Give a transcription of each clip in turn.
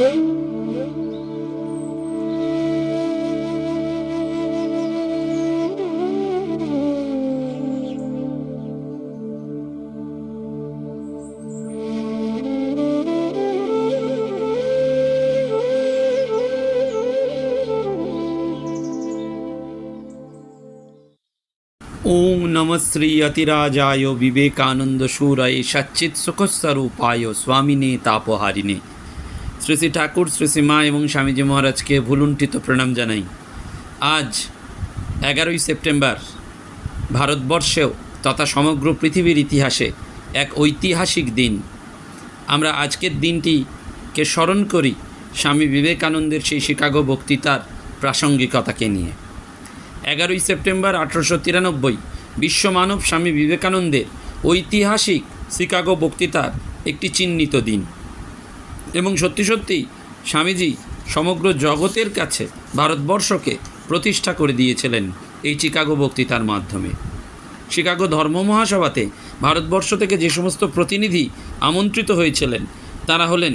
ওং নম শ্রী অতিরাজায় বিবেকানন্দ সুরায় সচ্চিৎ সুখস্বরূপায় স্বামিনে তাপহারিণে শ্রী শ্রী ঠাকুর, শ্রী শ্রী মা এবং স্বামীজি মহারাজকে ভুলুণ্ঠিত প্রণাম জানাই। আজ এগারোই সেপ্টেম্বর ভারতবর্ষেও তথা সমগ্র পৃথিবীর ইতিহাসে এক ঐতিহাসিক দিন। আমরা আজকের দিনটিকে স্মরণ করি স্বামী বিবেকানন্দের সেই শিকাগো বক্তৃতার প্রাসঙ্গিকতাকে নিয়ে। এগারোই সেপ্টেম্বর আঠারোশো তিরানব্বই বিশ্বমানব স্বামী বিবেকানন্দের ঐতিহাসিক শিকাগো বক্তৃতার একটি চিহ্নিত দিন। এবং সত্যি সত্যি স্বামীজি সমগ্র জগতের কাছে ভারতবর্ষকে প্রতিষ্ঠা করে দিয়েছিলেন এই চিকাগো বক্তৃতার মাধ্যমে। শিকাগো ধর্ম মহাসভাতে ভারতবর্ষ থেকে যে সমস্ত প্রতিনিধি আমন্ত্রিত হয়েছিলেন, তারা হলেন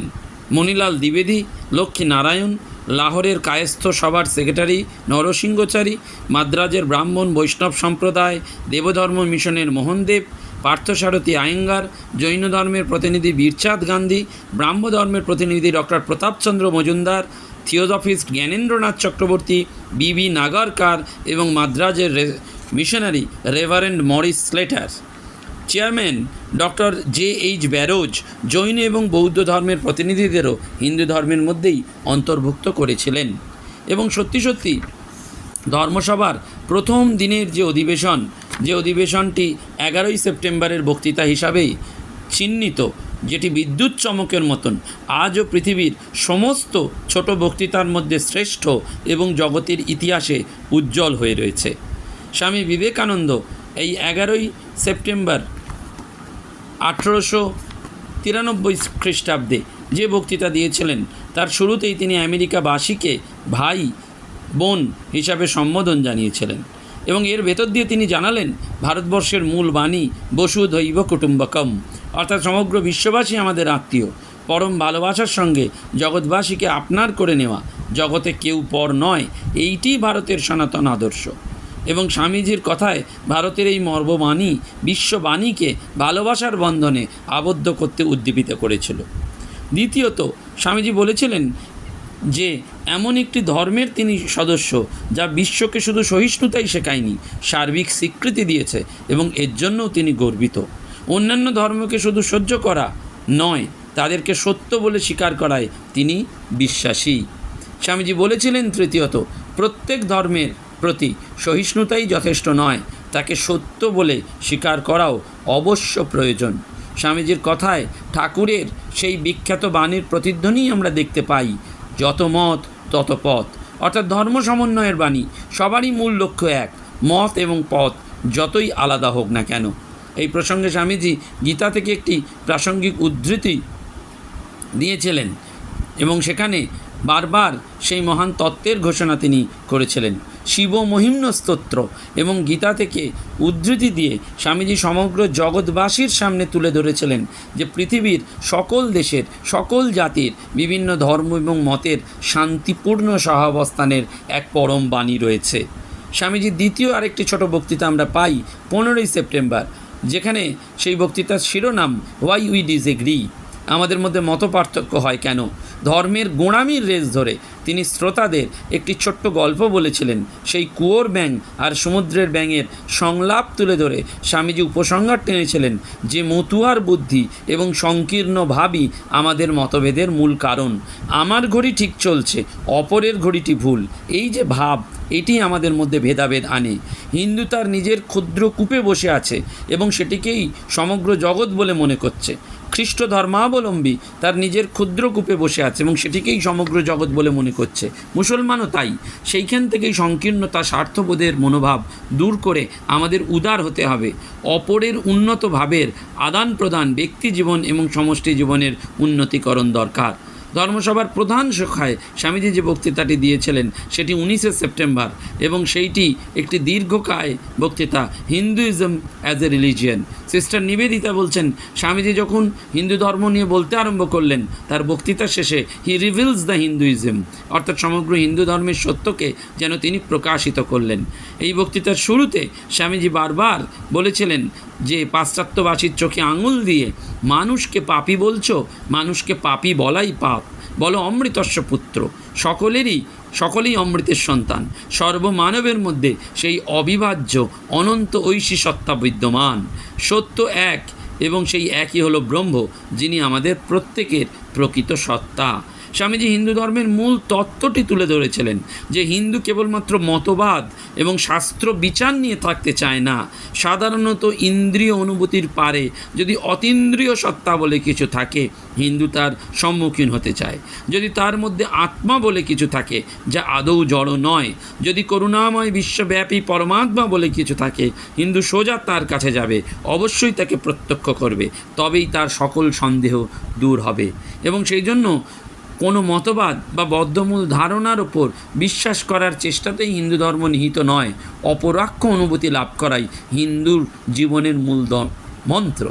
মণিলাল দ্বিবেদী, লক্ষ্মী নারায়ণ, লাহোরের কায়স্থ সভার সেক্রেটারি নরসিংহচারী, মাদ্রাজের ব্রাহ্মণ বৈষ্ণব সম্প্রদায়, দেবধর্ম মিশনের মোহনদেব পার্থসারথী আয়েঙ্গার জৈন ধর্মের প্রতিনিধি বীরচাঁদ গান্ধী, ব্রাহ্ম ধর্মের প্রতিনিধি doctor Pratap Chandra Majumdar theosophist Jnanendranath Chakravarti B B Nagarkar এবং মাদ্রাজের missionary reverend Maurice Slater. Chairman doctor J H Barrows Jain এবং বৌদ্ধ ধর্মের প্রতিনিধিদেরও হিন্দু ধর্মের মধ্যেই অন্তর্ভুক্ত করেছিলেন। এবং সত্যি সত্যি ধর্মসভার প্রথম দিনের যে অধিবেশন যে অধিবেশনটি এগারোই সেপ্টেম্বরের বক্তৃতা হিসাবেই চিহ্নিত, যেটি বিদ্যুৎ চমকের মতন, আজও পৃথিবীর সমস্ত ছোট বক্তৃতার মধ্যে শ্রেষ্ঠ এবং জগতের ইতিহাসে উজ্জ্বল হয়ে রয়েছে। স্বামী বিবেকানন্দ এই এগারোই সেপ্টেম্বর আঠেরোশো তিরানব্বই খ্রিস্টাব্দে যে বক্তৃতা দিয়েছিলেন, তার শুরুতেই তিনি আমেরিকাবাসীকে ভাই বোন হিসাবে সম্বোধন জানিয়েছিলেন। এবং এর ভেতর দিয়ে তিনি জানালেন, ভারতবর্ষের মূল বাণী, বসুধৈব কুটুম্বকম। অর্থাৎ সমগ্র বিশ্ববাসী আমাদের আত্মীয়। পরম ভালোবাসার সঙ্গে জগৎবাসীকে আপনার করে নেওয়া জগতে কেউ পর নয় এইটিই ভারতের সনাতন আদর্শ। এবং স্বামীজির কথায় ভারতের এই মর্মবাণী বিশ্ববাণীকে ভালোবাসার বন্ধনে আবদ্ধ করতে উদ্দীপিত করেছিল। দ্বিতীয়ত, স্বামীজি বলেছিলেন যে এমন একটি ধর্মের তিনি সদস্য, যা বিশ্বকে শুধু সহিষ্ণুতাই শেখায়নি, সার্বিক স্বীকৃতি দিয়েছে এবং এর জন্যও তিনি গর্বিত। অন্যান্য ধর্মকে শুধু সহ্য করা নয়, তাদেরকে সত্য বলে স্বীকার করায় তিনি বিশ্বাসী। স্বামীজি বলেছিলেন তৃতীয়ত, প্রত্যেক ধর্মের প্রতি সহিষ্ণুতাই যথেষ্ট নয়, তাকে সত্য বলে স্বীকার করাও অবশ্য প্রয়োজন। স্বামীজির কথায় ঠাকুরের সেই বিখ্যাত বাণীর প্রতিধ্বনিই আমরা দেখতে পাই যত মত, তত পথ। অর্থাৎ ধর্ম সমন্বয়ের বাণী, সবারই মূল লক্ষ্য এক, মত এবং পথ যতই আলাদা হোক না কেন। এই প্রসঙ্গে স্বামীজি গীতা থেকে একটি প্রাসঙ্গিক উদ্ধৃতি দিয়েছিলেন এবং সেখানে বারবার সেই মহান তত্ত্বের ঘোষণা তিনি করেছিলেন। শিব মহিম্ন স্তোত্র এবং গীতা থেকে উদ্ধৃতি দিয়ে স্বামীজি সমগ্র জগৎবাসীর সামনে তুলে ধরেছিলেন যে পৃথিবীর সকল দেশের, সকল জাতির, বিভিন্ন ধর্ম এবং মতের শান্তিপূর্ণ সহাবস্থানের এক পরম বাণী রয়েছে। স্বামীজির দ্বিতীয় আরেকটি ছোট বক্তৃতা আমরা পাই পনেরোই সেপ্টেম্বর, যেখানে সেই বক্তৃতার শিরোনাম ওয়াই উই ডিসএগ্রি আমাদের মধ্যে মত হয় কেন? ধর্মের গোঁড়ামির রেস ধরে তিনি শ্রোতাদের একটি ছোট্ট গল্প বলেছিলেন। সেই কুয়োর ব্যাং আর সমুদ্রের ব্যাঙের সংলাপ তুলে ধরে স্বামীজি উপসংহার টেনেছিলেন যে মতুয়ার বুদ্ধি এবং সংকীর্ণ ভাবই আমাদের মতভেদের মূল কারণ। আমার ঘড়ি ঠিক চলছে, অপরের ঘড়িটি ভুল। এই যে ভাব, এটি আমাদের মধ্যে ভেদাভেদ আনে। হিন্দু তার নিজের ক্ষুদ্র কূপে বসে আছে এবং সেটিকেই সমগ্র জগৎ বলে মনে করছে। খ্রিস্ট ধর্মাবলম্বী, তার নিজের ক্ষুদ্র কূপে বসে আছে এবং সেটিকেই সমগ্র জগৎ বলে মনে করছে। মুসলমানও তাই। সেইখান থেকেই সংকীর্ণতা, স্বার্থবোধের মনোভাব দূর করে আমাদের উদার হতে হবে। অপরের উন্নত ভাবের আদান প্রদান ব্যক্তি জীবন এবং সমষ্টি জীবনের উন্নতিকরণ দরকার। ধর্মসভার প্রধান শাখায় স্বামীজি যে বক্তৃতাটি দিয়েছিলেন, সেটি উনিশে সেপ্টেম্বর এবং সেইটি একটি দীর্ঘকায় বক্তৃতা, Hinduism as a religion. Sister Nivedita বলছেন, স্বামীজি যখন হিন্দু ধর্ম নিয়ে বলতে আরম্ভ করলেন, তার বক্তৃতার শেষে হি রিভিলস দ্য হিন্দুইজম অর্থাৎ সমগ্র হিন্দু ধর্মের সত্যকে যেন তিনি প্রকাশিত করলেন। এই বক্তৃতার শুরুতে স্বামীজি বারবার বলেছিলেন যে, পাশ্চাত্যবাসীর চোখে আঙুল দিয়ে, মানুষকে পাপি বলছো, মানুষকে পাপি বলাই পাপ, বলো অমৃতস্ব পুত্র, সকলেরই সকলেই অমৃতের সন্তান। সর্বমানবের মধ্যে সেই অবিভাজ্য অনন্ত ঐশী সত্তা বিদ্যমান। সত্য এক এবং সেই একই হলো ব্রহ্ম, যিনি আমাদের প্রত্যেকের প্রকৃত সত্তা। স্বামীজি হিন্দু ধর্মের মূল তত্ত্বটি তুলে ধরেছিলেন যে হিন্দু কেবলমাত্র মতবাদ এবং শাস্ত্র বিচার নিয়ে থাকতে চায় না। সাধারণত ইন্দ্রিয় অনুভূতির পারে যদি অতীন্দ্রিয় সত্তা বলে কিছু থাকে, হিন্দু তার সম্মুখীন হতে চায়। যদি তার মধ্যে আত্মা বলে কিছু থাকে, যা আদৌ জড় নয়। যদি করুণাময় বিশ্বব্যাপী পরমাত্মা বলে কিছু থাকে, হিন্দু সোজা তার কাছে যাবে, অবশ্যই তাকে প্রত্যক্ষ করবে, তবেই তার সকল সন্দেহ দূর হবে। এবং সেই জন্য কোনো মতবাদ বা বদ্ধমূল ধারণার ওপর বিশ্বাস করার চেষ্টাতেই হিন্দু ধর্ম নিহিত নয়। অপরাক্ষ অনুভূতি লাভ করাই হিন্দুর জীবনের মূল মন্ত্র।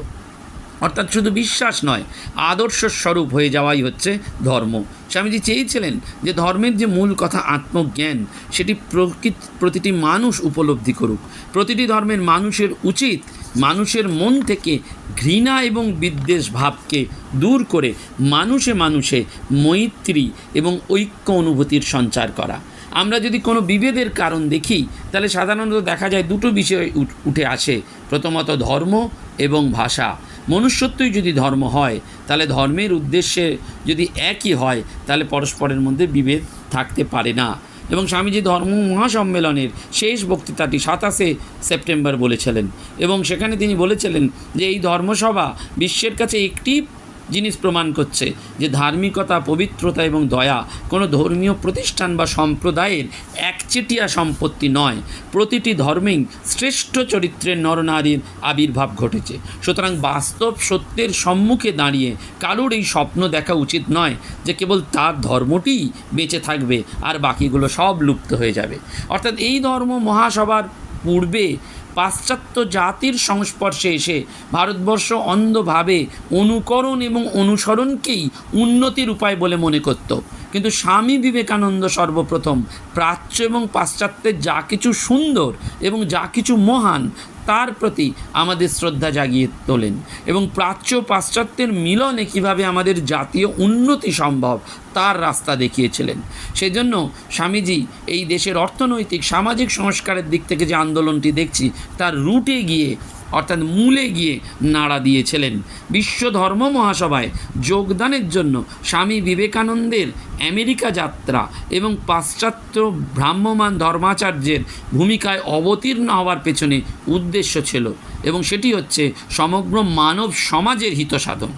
অর্থাৎ শুধু বিশ্বাস নয়, আদর্শ স্বরূপ হয়ে যাওয়াই হচ্ছে ধর্ম। স্বামীজি চেয়েছিলেন যে ধর্মের যে মূল কথা আত্মজ্ঞান, সেটি প্রকৃত প্রতিটি মানুষ উপলব্ধি করুক। প্রতিটি ধর্মের মানুষের উচিত মানুষের মন থেকে ঘৃণা এবং বিদ্বেষ ভাবকে দূর করে মানুষে মানুষে মৈত্রী এবং ঐক্য অনুভূতির সঞ্চার করা। আমরা যদি কোনো বিভেদের কারণ দেখি, তাহলে সাধারণত দেখা যায় দুটো বিষয় উঠে আসে। প্রথমত ধর্ম এবং ভাষা। মনুষ্যত্বই যদি ধর্ম হয়, তাহলে ধর্মের উদ্দেশ্যে যদি একই হয়, তাহলে পরস্পরের মধ্যে বিভেদ থাকতে পারে না। এবং স্বামীজি ধর্ম মহাসম্মেলনের শেষ বক্তৃতাটি সাতাশে সেপ্টেম্বর বলেছিলেন। এবং সেখানে তিনি বলেছিলেন যে, এই ধর্মসভা বিশ্বের কাছে একটি জিনিস প্রমাণ করছে যে ধার্মিকতা, পবিত্রতা এবং দয়া কোনো ধর্মীয় প্রতিষ্ঠান বা সম্প্রদায়ের একচেটিয়া সম্পত্তি নয়। প্রতিটি ধর্মেই শ্রেষ্ঠ চরিত্রের নরনারীর আবির্ভাব ঘটেছে। সুতরাং বাস্তব সত্যের সম্মুখে দাঁড়িয়ে কারোর এই স্বপ্ন দেখা উচিত নয় যে কেবল তার ধর্মটিই বেঁচে থাকবে আর বাকিগুলো সব লুপ্ত হয়ে যাবে। অর্থাৎ এই ধর্ম মহাসভার পূর্বে পাশ্চাত্য জাতির সংস্পর্শে এসে ভারতবর্ষ অন্ধভাবে অনুকরণ এবং অনুসরণকেই উন্নতির উপায় বলে মনে করত। কিন্তু স্বামী বিবেকানন্দ সর্বপ্রথম প্রাচ্য এবং পাশ্চাত্যের যা কিছু সুন্দর এবং যা কিছু মহান তার প্রতি আমাদের শ্রদ্ধা জাগিয়ে তোলেন এবং প্রাচ্য পাশ্চাত্যের মিলনে কীভাবে আমাদের জাতীয় উন্নতি সম্ভব তার রাস্তা দেখিয়েছিলেন। সেজন্য স্বামীজি এই দেশের অর্থনৈতিক, সামাজিক সংস্কারের দিক থেকে যে আন্দোলনটি দেখছি, তার রুটে গিয়ে অর্থাৎ মূলে গিয়ে নাড়া দিয়েছিলেন। বিশ্ব ধর্ম মহাসভায় যোগদানের জন্য স্বামী বিবেকানন্দের আমেরিকা যাত্রা এবং পাশ্চাত্য ভ্রাম্যমান ধর্মাচার্যের ভূমিকায় অবতীর্ণ হওয়ার পেছনে উদ্দেশ্য ছিল এবং সেটি হচ্ছে সমগ্র মানব সমাজের হিত সাধন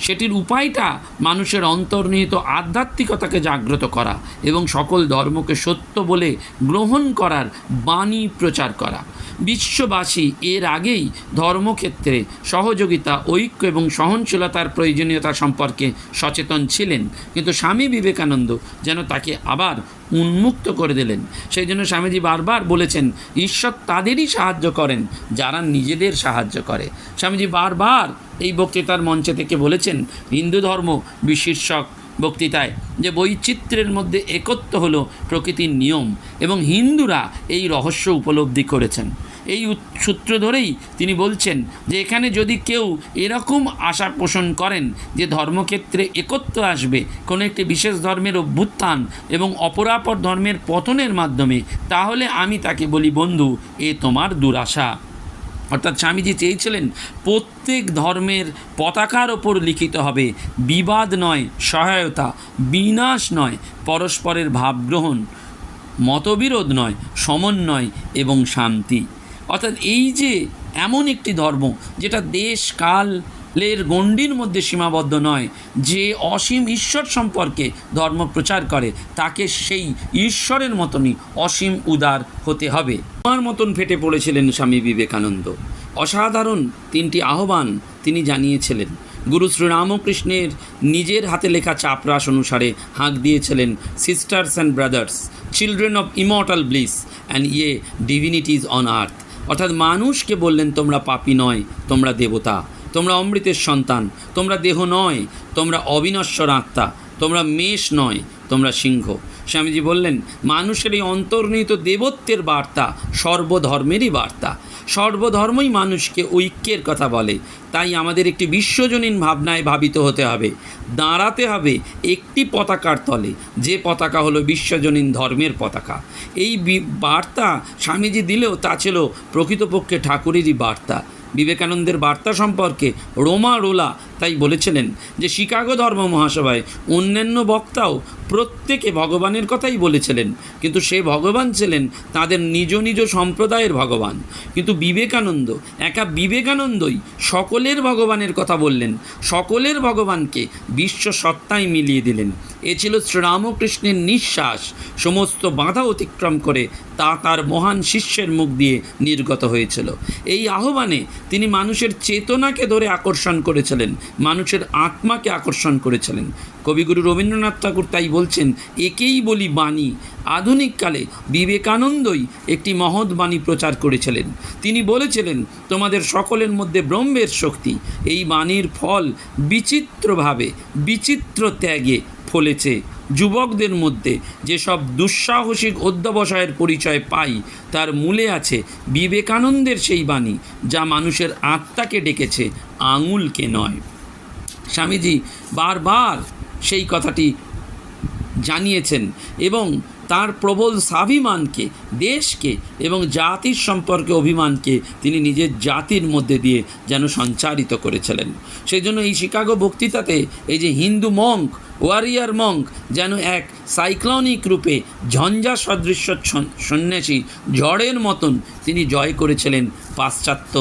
সেটির উপায়টা মানুষের অন্তর্নিহিত আধ্যাত্মিকতাকে জাগ্রত করা এবং সকল ধর্মকে সত্য বলে গ্রহণ করার বাণী প্রচার করা। বিশ্ববাসী এর আগেই ধর্মক্ষেত্রে সহযোগিতা, ঐক্য এবং সহনশীলতার প্রয়োজনীয়তা সম্পর্কে সচেতন ছিলেন। কিন্তু স্বামী বিবেকানন্দ যেন তাকে আবার উন্মুক্ত করে দিলেন। সেই জন্য স্বামীজি বারবার বলেছেন, ঈশ্বর তাদেরই সাহায্য করেন, যারা নিজেদের সাহায্য করে। স্বামীজি বারবার এই বক্তৃতার মঞ্চে থেকে বলেছেন, হিন্দু ধর্ম বিশীর্ষক বক্তৃতায় যে বৈচিত্র্যের মধ্যে একত্ব হলো প্রকৃতির নিয়ম এবং হিন্দুরা এই রহস্য উপলব্ধি করেছেন। এই সূত্র ধরেই তিনি বলছেন যে এখানে যদি কেউ এরকম আশা পোষণ করেন যে ধর্মক্ষেত্রে একত্র আসবে, কোনো একটি বিশেষ ধর্মের অভ্যুত্থান এবং অপরাপর ধর্মের পতনের মাধ্যমে, তাহলে আমি তাকে বলি, বন্ধু, এ তোমার দুরাশা। অর্থাৎ স্বামীজি চেয়েছিলেন প্রত্যেক ধর্মের পতাকার ওপর লিখিত হবে, বিবাদ নয়, সহায়তা, বিনাশ নয়, পরস্পরের ভাবগ্রহণ, মতবিরোধ নয়, সমন্বয় এবং শান্তি। অর্থাৎ এই যে এমন একটি ধর্ম যেটা দেশ, কালের গণ্ডির মধ্যে সীমাবদ্ধ নয়, যে অসীম ঈশ্বর সম্পর্কে ধর্ম প্রচার করে, তাকে সেই ঈশ্বরের মতনই অসীম উদার হতে হবে। আমার মতন ফেটে পড়েছিলেন স্বামী বিবেকানন্দ। অসাধারণ তিনটি আহ্বান তিনি জানিয়েছিলেন। গুরু শ্রীরামকৃষ্ণের নিজের হাতে লেখা চাপরাস অনুসারে হাঁক দিয়েছিলেন sisters and brothers children of immortal bliss and ye divinities on আর্থ অর্থাৎ মানুষকে বললেন, তোমরা পাপি নয়, তোমরা দেবতা, তোমরা অমৃতের সন্তান, তোমরা দেহ নয়, তোমরা অবিনশ্বর আত্মা, তোমরা মেষ নয় তোমরা সিংহ। স্বামীজি বললেন, মানুষের এই অন্তর্নিহিত দেবত্বের বার্তা সর্বধর্মেরই বার্তা। সর্বধর্মই মানুষকে ঐক্যের কথা বলে। তাই আমাদের একটি বিশ্বজনীন ভাবনায় ভাবিত হতে হবে। দাঁড়াতে হবে একটি পতাকার তলে। যে পতাকা হলো বিশ্বজনীন ধর্মের পতাকা। এই বার্তা স্বামীজি দিলেও তা ছিল প্রকৃতপক্ষে ঠাকুরেরই বার্তা। বিবেকানন্দের বার্তা সম্পর্কে রোমা রোলা তাই বলেছিলেন যে শিকাগো ধর্ম মহাসভায় অন্যান্য বক্তাও প্রত্যেকে ভগবানের কথাই বলেছিলেন। কিন্তু সে ভগবান ছিলেন তাদের নিজ নিজ সম্প্রদায়ের ভগবান। কিন্তু বিবেকানন্দ, একা বিবেকানন্দই সকলের ভগবানের কথা বললেন। সকলের ভগবানকে বিশ্ব সত্তায় মিলিয়ে দিলেন। এ ছিল শ্রীরামকৃষ্ণের নিঃশ্বাস। সমস্ত বাধা অতিক্রম করে তা তার মহান শিষ্যের মুখ দিয়ে নির্গত হয়েছিল। এই আহ্বানে তিনি মানুষের চেতনাকে ধরে আকর্ষণ করেছিলেন, মানুষের আত্মাকে আকর্ষণ করেছিলেন। কবিগুরু রবীন্দ্রনাথ ঠাকুর তাই বলছেন, একেই বলি বাণী। আধুনিককালে বিবেকানন্দই একটি মহৎ বাণী প্রচার করেছিলেন। তিনি বলেছিলেন, তোমাদের সকলের মধ্যে ব্রহ্মের শক্তি। এই বাণীর ফল বিচিত্রভাবে, বিচিত্র ত্যাগে ফলেছে। যুবকদের মধ্যে যেসব দুঃসাহসিক অধ্যবসায়ের পরিচয় পাই, তার মূলে আছে বিবেকানন্দের সেই বাণী, যা মানুষের আত্মাকে ডেকেছে, আঙুলকে নয়। স্বামীজি বারবার সেই কথাটি জানিয়েছেন এবং তার প্রবল স্বাভিমানকে, দেশকে এবং জাতির সম্পর্কে অভিমানকে তিনি নিজের জাতির মধ্যে দিয়ে যেন সঞ্চারিত করেছিলেন। সেই জন্য এই শিকাগো বক্তৃতাতে এই যে হিন্দু মঙ্ক, ওয়ারিয়ার মঙ্ক যেন এক সাইক্লনিক রূপে ঝঞ্ঝা সদৃশ্য সন্ন্যাসী ঝড়ের মতন তিনি জয় করেছিলেন পাশ্চাত্য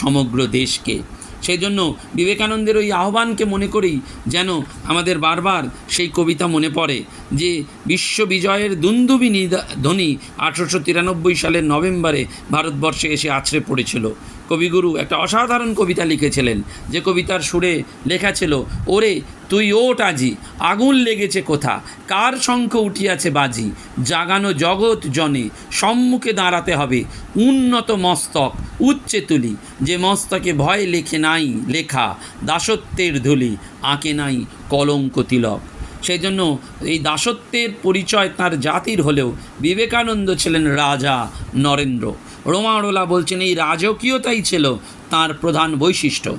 সমগ্র দেশকে। সেই জন্য বিবেকানন্দের ওই আহ্বানকে মনে করেই যেন আমাদের বারবার সেই কবিতা মনে পড়ে, যে বিশ্ব বিজয়ের দুন্দুবি নিদা- ধ্বনি আঠেরোশো তিরানব্বই সালের নভেম্বরে ভারতবর্ষে এসে আছড়ে পড়েছিল। কবিগুরু একটা অসাধারণ কবিতা লিখেছিলেন, যে কবিতার সুরে লেখা ছিল, ওরে তুই ওট আজি, আগুন লেগেছে কোথা? কার শঙ্খ উঠিয়াছে বাজি? জাগানো জগৎ জনে, সম্মুখে দাঁড়াতে হবে। উন্নত মস্তক, উচ্চে তুলি। যে মস্তকে ভয় লেখে নাই, লেখা দাসত্বের ধুলি, আঁকে নাই কলঙ্ক তিলক। সেই জন্য এই দাসত্বের পরিচয় তার জাতির হলেও বিবেকানন্দ ছিলেন রাজা নরেন্দ্র। রোমারোলা বলছেন, এই রাজকীয়তাই ছিল তার প্রধান বৈশিষ্ট্য।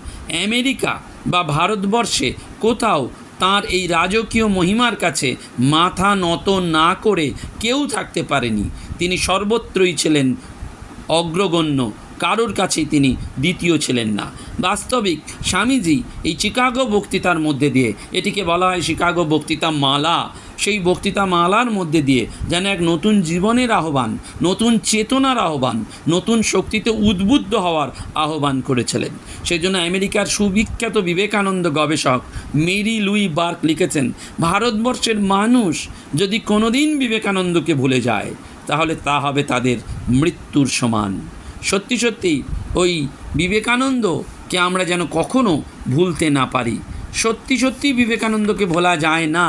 আমেরিকা বা ভারতবর্ষে কোথাও তার এই রাজকীয় মহিমার কাছে মাথা নত না করে কেউ থাকতে পারেনি। তিনি সর্বত্রই ছিলেন অগ্রগণ্য, কারোর কাছেই তিনি দ্বিতীয় ছিলেন না। বাস্তবিক স্বামীজি এই চিকাগো বক্তৃতার মধ্যে দিয়ে এটিকে বলা হয় শিকাগো বক্তৃতা মালা সেই বক্তৃতা মালার মধ্যে দিয়ে যেন এক নতুন জীবনের আহ্বান, নতুন চেতনার আহ্বান, নতুন শক্তিতে উদ্বুদ্ধ হওয়ার আহ্বান করেছিলেন। সেই জন্য আমেরিকার সুবিখ্যাত বিবেকানন্দ গবেষক মেরি লুই বার্ক লিখেছেন, ভারতবর্ষের মানুষ যদি কোনোদিন বিবেকানন্দকে ভুলে যায়, তাহলে তা হবে তাদের মৃত্যুর সমান। সত্যি সত্যি, ওই বিবেকানন্দকে আমরা যেন কখনো ভুলতে না পারি। সত্যি সত্যি বিবেকানন্দকে ভোলা যায় না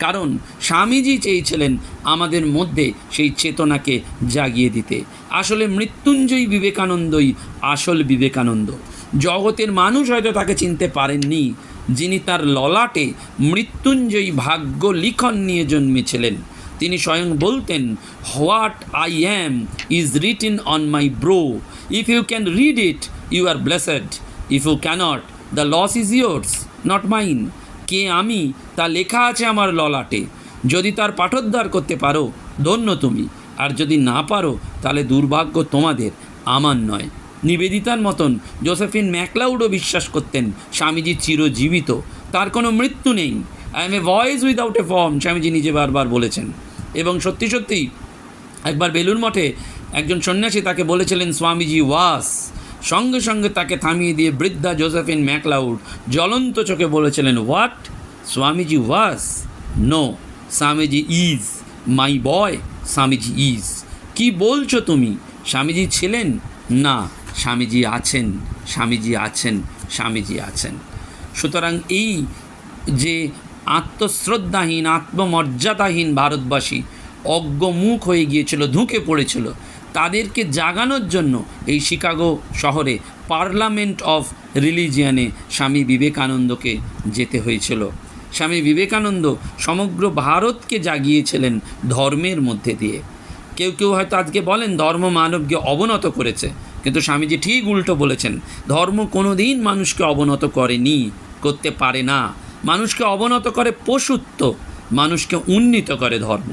কারণ স্বামীজি চেয়েছিলেন আমাদের মধ্যে সেই চেতনাকে জাগিয়ে দিতে। আসলে মৃত্যুঞ্জয়ী বিবেকানন্দই আসল বিবেকানন্দ। জগতের মানুষ হয়তো তাকে চিনতে পারেননি, যিনি তার ললাটে মৃত্যুঞ্জয়ী ভাগ্য লিখন নিয়ে জন্মেছিলেন। তিনি স্বয়ং বলতেন, what I am is written on my brow. If you can read it, you are blessed. If you cannot, the loss is yours, not mine. কে আমি তা লেখা আছে আমার ললাটে। যদি তার পাঠোদ্ধার করতে পারো, ধন্য তুমি। আর যদি না পারো, তাহলে দুর্ভাগ্য তোমাদের, আমার নয়। নিবেদিতার মতন জোসেফিন ম্যাকলাউডও বিশ্বাস করতেন স্বামীজি চিরজীবিত। তার কোনো মৃত্যু নেই। I am a voice without a form Swamiji নিজে বারবার বলেছেন। এবং সত্যি সত্যি একবার বেলুর মঠে একজন সন্ন্যাসী তাকে বলেছিলেন, স্বামীজি ওয়াস সঙ্গে সঙ্গে তাকে থামিয়ে দিয়ে বৃদ্ধা জোসেফিন ম্যাকলাউড জ্বলন্ত চোখে বলেছিলেন what Swamiji was no Swamiji is my boy Swamiji is কি বলছো তুমি? স্বামীজি ছিলেন? না, স্বামীজি আছেন স্বামীজি আছেন স্বামীজি আছেন। সুতরাং এই যে আত্মশ্রদ্ধাহীন, আত্মমর্যাদাহীন ভারতবাসী অজ্ঞমুখ হয়ে গিয়েছিল, ধুঁকে পড়েছিল তাদেরকে জাগানোর জন্য এই শিকাগো শহরে পার্লামেন্ট অফ রিলিজিয়ানে স্বামী বিবেকানন্দকে যেতে হয়েছিল। স্বামী বিবেকানন্দ সমগ্র ভারতকে জাগিয়েছিলেন ধর্মের মধ্যে দিয়ে। কেউ কেউ হয়তো আজকে বলেন ধর্ম মানবকে অবনত করেছে, কিন্তু স্বামীজি ঠিক উল্টো বলেছেন, ধর্ম কোনো দিন মানুষকে অবনত করেনি, করতে পারে না। মানুষকে অবনত করে পশুত্ব, মানুষকে উন্নীত করে ধর্ম।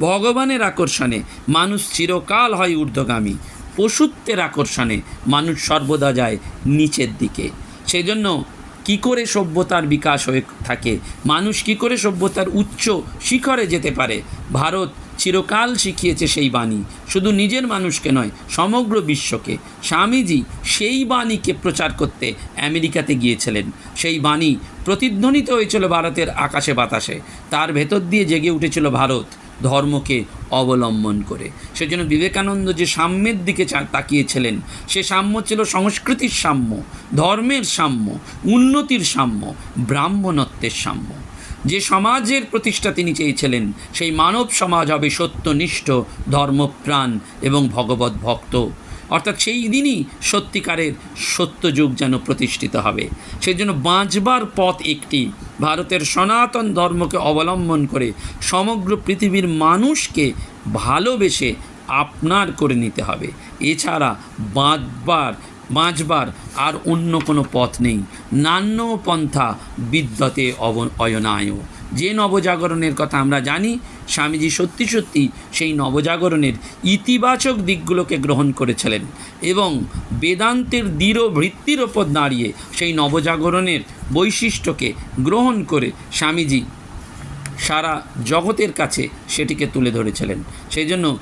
ভগবানের আকর্ষণে মানুষ চিরকাল হয় ঊর্ধ্বগামী। পশুত্বের আকর্ষণে মানুষ সর্বদা যায় নিচের দিকে। সেই জন্য কী করে সভ্যতার বিকাশ হয়ে থাকে? মানুষ কী করে সভ্যতার উচ্চ শিখরে যেতে পারে? ভারত চিরকাল শিখিয়েছে সেই বাণী। শুধু নিজের মানুষকে নয়, সমগ্র বিশ্বকে। স্বামীজি সেই বাণীকে প্রচার করতে আমেরিকাতে গিয়েছিলেন। সেই বাণী প্রতিধ্বনিত হয়েছিল ভারতের আকাশে বাতাসে। তার ভেতর দিয়ে জেগে উঠেছিল ভারত। ধর্মকে অবলম্বন করে। সেজন্য বিবেকানন্দ যে সাম্যের দিকে তাকিয়েছিলেন, সে সাম্য ছিল সংস্কৃতির সাম্য, ধর্মের সাম্য, উন্নতির সাম্য, ব্রাহ্মণত্বের সাম্য। যে সমাজের প্রতিষ্ঠা তিনি চেয়েছিলেন, সেই মানব সমাজ হবে সত্যনিষ্ঠ ধর্মপ্রাণ এবং ভগবত ভক্ত অর্থাৎ সেই দিনই সত্যিকারের সত্যযুগ যেন প্রতিষ্ঠিত হবে। সেই জন্য বাঁচবার পথ একটি। ভারতের সনাতন ধর্মকে অবলম্বন করে সমগ্র পৃথিবীর মানুষকে ভালোবেসে আপনার করে নিতে হবে। এছাড়া বাঁচবার বাঁচবার আর অন্য কোনো পথ নেই। নান্য পন্থা বিদ্যতে অব অয়নায়। যে নবজাগরণের কথা আমরা জানি, স্বামীজি সত্যি সত্যি সেই নবজাগরণের ইতিবাচক দিকগুলোকে গ্রহণ করেছিলেন এবং বেদান্তের দৃঢ় ভিত্তির ওপর দাঁড়িয়ে সেই নবজাগরণের বৈশিষ্ট্যকে গ্রহণ করে স্বামীজি সারা জগতের কাছে সেটিকে তুলে ধরেছিলেন। সেই জন্য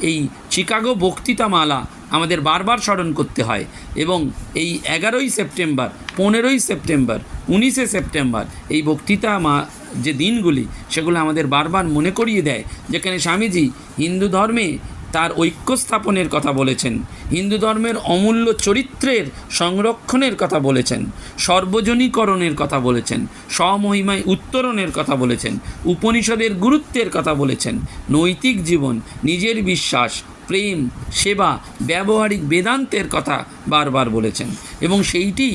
এই চিকাগো বক্তৃতামালা আমাদের বারবার স্মরণ করতে হয় এবং এই এগারোই সেপ্টেম্বর, পনেরোই সেপ্টেম্বর, উনিশে সেপ্টেম্বর এই বক্তৃতা মা, যে দিনগুলি, সেগুলো আমাদের বারবার মনে করিয়ে দেয়। যেখানে স্বামীজি হিন্দু ধর্মে তার ঐক্য স্থাপনের কথা বলেছেন, হিন্দু ধর্মের অমূল্য চরিত্রের সংরক্ষণের কথা বলেছেন, সর্বজনীকরণের কথা বলেছেন, স্বমহিমায় উত্তরণের কথা বলেছেন, উপনিষদের গুরুত্বের কথা বলেছেন, নৈতিক জীবন, নিজের বিশ্বাস প্রেম, সেবা, ব্যবহারিক বেদান্তের কথা বারবার বলেছেন। এবং সেইটি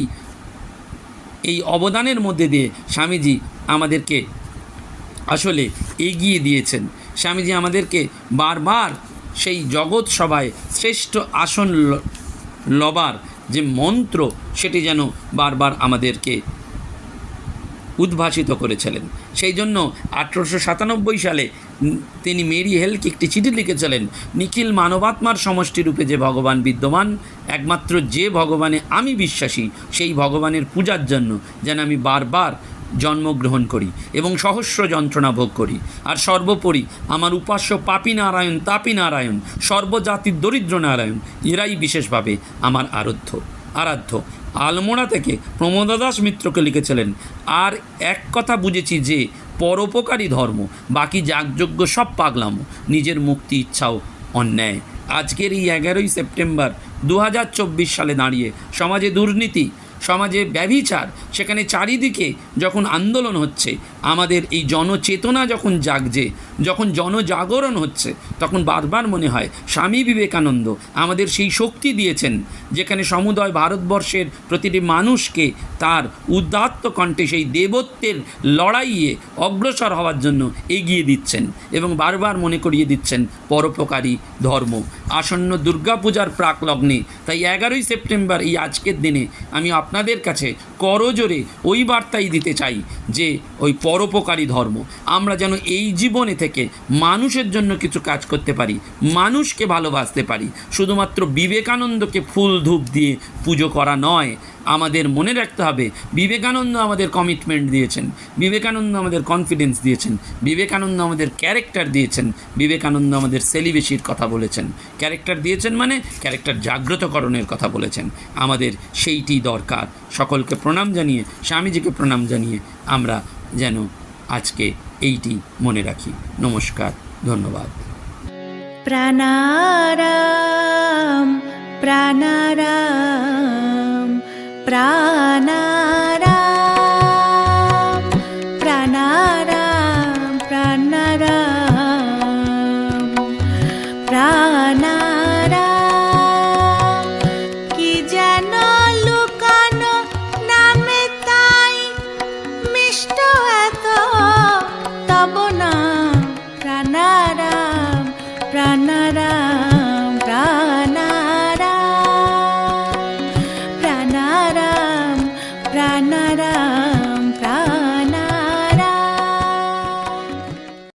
এই অবদানের মধ্যে দিয়ে স্বামীজি আমাদেরকে আসলে এগিয়ে দিয়েছেন। স্বামীজি আমাদেরকে বারবার সেই জগৎ সভায় শ্রেষ্ঠ আসন লবার যে মন্ত্র, সেটি যেন বারবার আমাদেরকে উদ্ভাসিত করেছিলেন। সেই জন্য আঠেরোশো সাতানব্বই সালে তিনি মেরি হেলকে একটি চিঠি লিখেছিলেন, নিখিল মানবাত্মার সমষ্টিরূপে যে ভগবান বিদ্যমান, একমাত্র যে ভগবানে আমি বিশ্বাসী, সেই ভগবানের পূজার জন্য যেন আমি বারবার জন্মগ্রহণ করি এবং সহস্র যন্ত্রণা ভোগ করি। আর সর্বোপরি আমার উপাস্য পাপী নারায়ণ, তাপী নারায়ণ, সর্বজাতির দরিদ্র নারায়ণ, এরাই বিশেষভাবে আমার আরাধ্য আরাধ্য। আলমোড়া থেকে প্রমোদা দাস মিত্রকে লিখেছিলেন, আর এক কথা বুঝেছি যে, পরোপকারী ধর্ম, বাকি যাগযজ্ঞ সব পাগলামো, নিজের মুক্তি ইচ্ছাও অন্যায়। আজকের এই এগারোই সেপ্টেম্বর দু হাজার চব্বিশ সালে দাঁড়িয়ে সমাজে দুর্নীতি, সমাজে ব্যভিচার, সেখানে চারিদিকে যখন আন্দোলন হচ্ছে আমাদের এই জনচেতনা যখন জাগছে, যখন জনজাগরণ হচ্ছে, তখন বারবার মনে হয়, স্বামী বিবেকানন্দ আমাদের সেই শক্তি দিয়েছেন, যেখানে সমুদয় ভারতবর্ষের প্রতিটি মানুষকে তার উদাত্ত কণ্ঠে সেই দেবত্বের লড়াইয়ে অগ্রসর হওয়ার জন্য এগিয়ে দিচ্ছেন এবং বারবার মনে করিয়ে দিচ্ছেন, পরোপকারী ধর্ম। আসন্ন দুর্গাপূজার প্রাক লগ্নে তাই এগারোই সেপ্টেম্বর এই আজকের দিনে আমি আপনাদের কাছে করজোরে ওই বার্তাই দিতে চাই, যে ওই পরোপকারী ধর্ম। আমরা যেন এই জীবনে থেকে মানুষের জন্য কিছু কাজ করতে পারি, মানুষকে ভালোবাসতে পারি। শুধুমাত্র বিবেকানন্দকে ফুল ধূপ দিয়ে পুজো করা নয়, আমাদের মনে রাখতে হবে, বিবেকানন্দ আমাদের কমিটমেন্ট দিয়েছেন, বিবেকানন্দ আমাদের কনফিডেন্স দিয়েছেন, বিবেকানন্দ আমাদের ক্যারেক্টার দিয়েছেন, বিবেকানন্দ আমাদের সেলিবেসির কথা বলেছেন। ক্যারেক্টার দিয়েছেন মানে ক্যারেক্টার জাগ্রতকরণের কথা বলেছেন। আমাদের সেইটি দরকার। সকলকে প্রণাম জানিয়ে, স্বামীজিকে প্রণাম জানিয়ে আমরা যেন আজকে এইটি মনে রাখি। নমস্কার ধন্যবাদ। প্রাণারাম প্রাণারাম প্রাণারাম